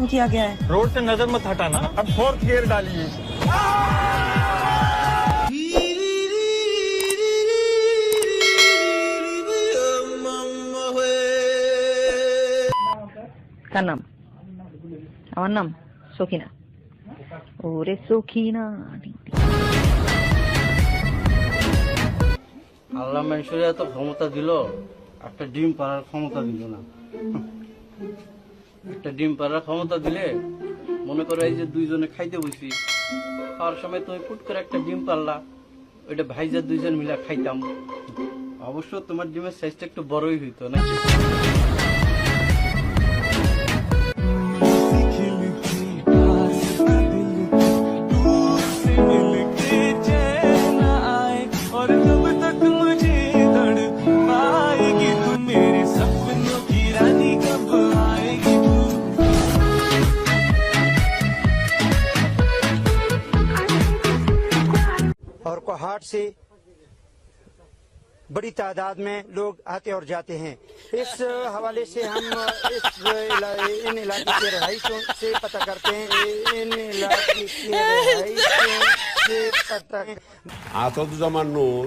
किया गया है रोड से नजर मत हटाना अब फोर्थ गियर डालिए কার নাম আমার নাম সখিনা ওরে সখিনা আল্লাহ মানুষের এত ক্ষমতা দিল একটা ডিম পাড়ার ক্ষমতা দিল না একটা ডিম পাড়ার ক্ষমতা দিলে মনে করো এই যে দুইজনে খাইতে বসি, খাওয়ার সময় তুমি ফুট করে একটা ডিম পারলা ওইটা ভাইজার দুইজন মিলে খাইতাম। অবশ্য তোমার ডিমের সাইজটা একটু বড়ই হইতো নাকি? और कोहाट से बड़ी तादाद में लोग आते और जाते हैं इस हवाले से हम इस इला- इन इलाके के रहायशों से पता करते हैं इन इलाके के रहायशों से पता আসাদুজ্জামান নূর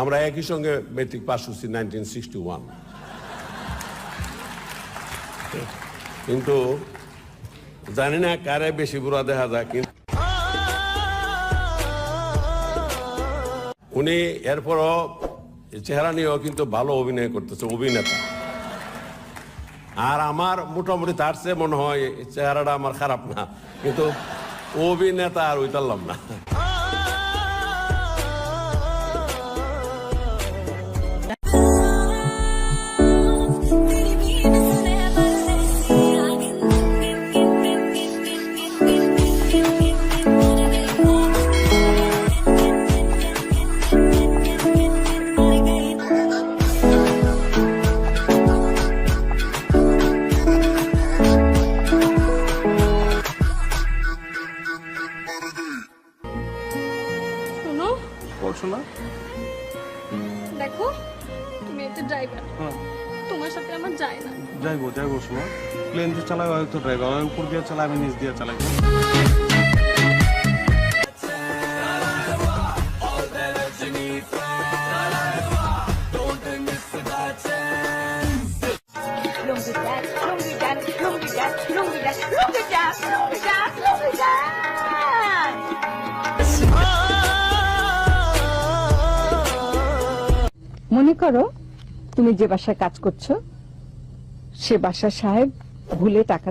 আমরা একই সঙ্গে মেট্রিক পাস করছি নাইনটিন সিক্সটি ওয়ান কিন্তু জানি না কারে বেশি বুড়া দেখা যায় কিন্তু উনি এরপরও চেহারা নিয়েও কিন্তু ভালো অভিনয় করতেছে, অভিনেতা। আর আমার মোটামুটি তার চেয়ে মনে হয় চেহারাটা আমার খারাপ না, কিন্তু অভিনেতা আর উইতারলাম না। শোনা দেখো তুমি একটা ড্রাইভার হ্যাঁ। তোমার সাথে আমার যায় না। যাইবো যাইবো শোনা। প্লেন যে চালাই হয়তো ড্রাইভার উপর দিয়ে চালাই আমি নিচ দিয়ে চালাই। মনে করো তুমি যে বাসায় কাজ করছ সে বাসা সাহেব ভুলে টাকা